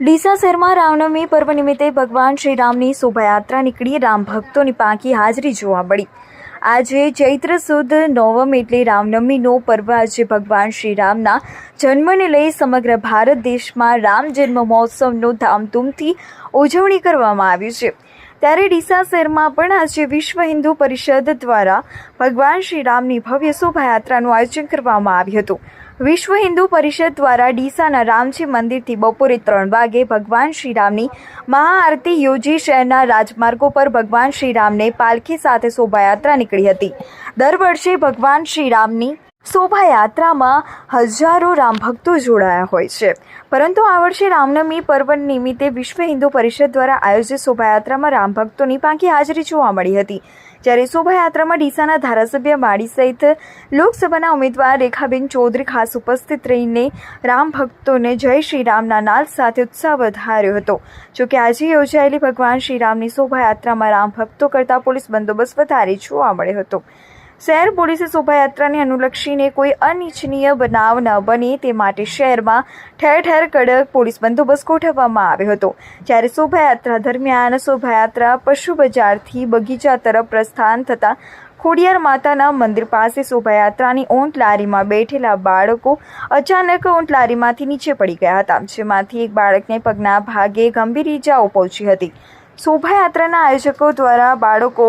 ડીસા શહેરમાં રામનવમી પર્વ નિમિત્તે ભગવાન શ્રી રામની શોભાયાત્રા નીકળી. રામ ભક્તોની પાંખી હાજરી જોવા મળી. આજે ચૈત્ર સુદ નવમ એટલે રામનવમીનો પર્વ આજે ભગવાન શ્રી રામના જન્મને લઈ સમગ્ર ભારત દેશમાં રામ જન્મ મહોત્સવનો ધામધૂમથી ઉજવણી કરવામાં આવી છે. ત્યારે ડીસા શહેરમાં પણ આજે વિશ્વ હિન્દુ પરિષદ દ્વારા ભગવાન શ્રી રામની ભવ્ય શોભાયાત્રાનું આયોજન કરવામાં આવ્યું હતું. વિશ્વ હિન્દુ પરિષદ દ્વારા ડીસાના રામજી મંદિરથી બપોરે ત્રણ વાગે ભગવાન શ્રીરામની મહાઆરતી યોજી શહેરના રાજમાર્ગો પર ભગવાન શ્રીરામને પાલખી સાથે શોભાયાત્રા નીકળી હતી. દર વર્ષે ભગવાન શ્રીરામની શોભાયાત્રામાં હજારો રામ ભક્તો જોડાયા હોય છે. પરંતુ આ વર્ષે રામનવમી પર્વ નિમિત્તે વિશ્વ હિન્દુ પરિષદ દ્વારા આયોજિત શોભાયાત્રામાં રામ ભક્તોની પાંખી હાજરી જોવા મળી હતી. જ્યારે શોભાયાત્રામાં ડીસાના ધારાસભ્ય માળી સહિત લોકસભાના ઉમેદવાર રેખાબેન ચૌધરી ખાસ ઉપસ્થિત રહીને રામ ભક્તોને જય શ્રી રામના નાદ સાથે ઉત્સાહ વધાર્યો હતો. જોકે આજે યોજાયેલી ભગવાન શ્રીરામની શોભાયાત્રામાં રામ ભક્તો કરતાં પોલીસ બંદોબસ્ત વધારે જોવા મળ્યો હતો. શહેર પોલીસે શોભાયાત્રાને અનુલક્ષીને કોઈ અનિચ્છનીય બનાવ ન બને તે માટે શહેરમાં ઠેર ઠેર કડક પોલીસ બંદોબસ્ત ગોઠવવામાં આવ્યો હતો. જ્યારે શોભાયાત્રા દરમિયાન શોભાયાત્રા પશુ બજારથી બગીચા તરફ પ્રસ્થાન થતાં ખોડિયાર માતાના મંદિર પાસે શોભાયાત્રાની ઊંટ લારીમાં બેઠેલા બાળકો અચાનક ઊંટ લારીમાંથી નીચે પડી ગયા હતા, જેમાંથી એક બાળકને પગના ભાગે ગંભીર ઈજાઓ પહોંચી હતી. શોભાયાત્રાના આયોજકો દ્વારા બાળકો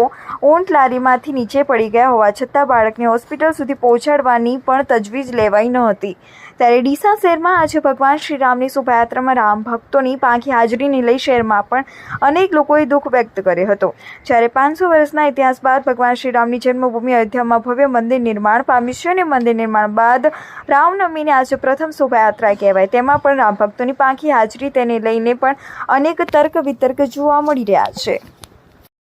ઊંટ લારીમાંથી નીચે પડી ગયા હોવા છતાં બાળકને હોસ્પિટલ સુધી પહોંચાડવાની પણ તજવીજ લેવાઈ ન હતી. ત્યારે ડીસા શહેરમાં આજે ભગવાન શ્રીરામની શોભાયાત્રામાં રામ ભક્તોની પાંખી હાજરીને લઈ શહેરમાં પણ અનેક લોકોએ દુઃખ વ્યક્ત કર્યો હતો. જ્યારે પાંચસો વર્ષના ઇતિહાસ બાદ ભગવાન શ્રીરામની જન્મભૂમિ અયોધ્યામાં ભવ્ય મંદિર નિર્માણ પામ્યું છે અને મંદિર નિર્માણ બાદ રામનવમીને આજે પ્રથમ શોભાયાત્રા કહેવાય. તેમાં પણ રામ ભક્તોની પાંખી હાજરી તેને લઈને પણ અનેક તર્ક વિતર્ક જોવા મળી રહ્યા છે.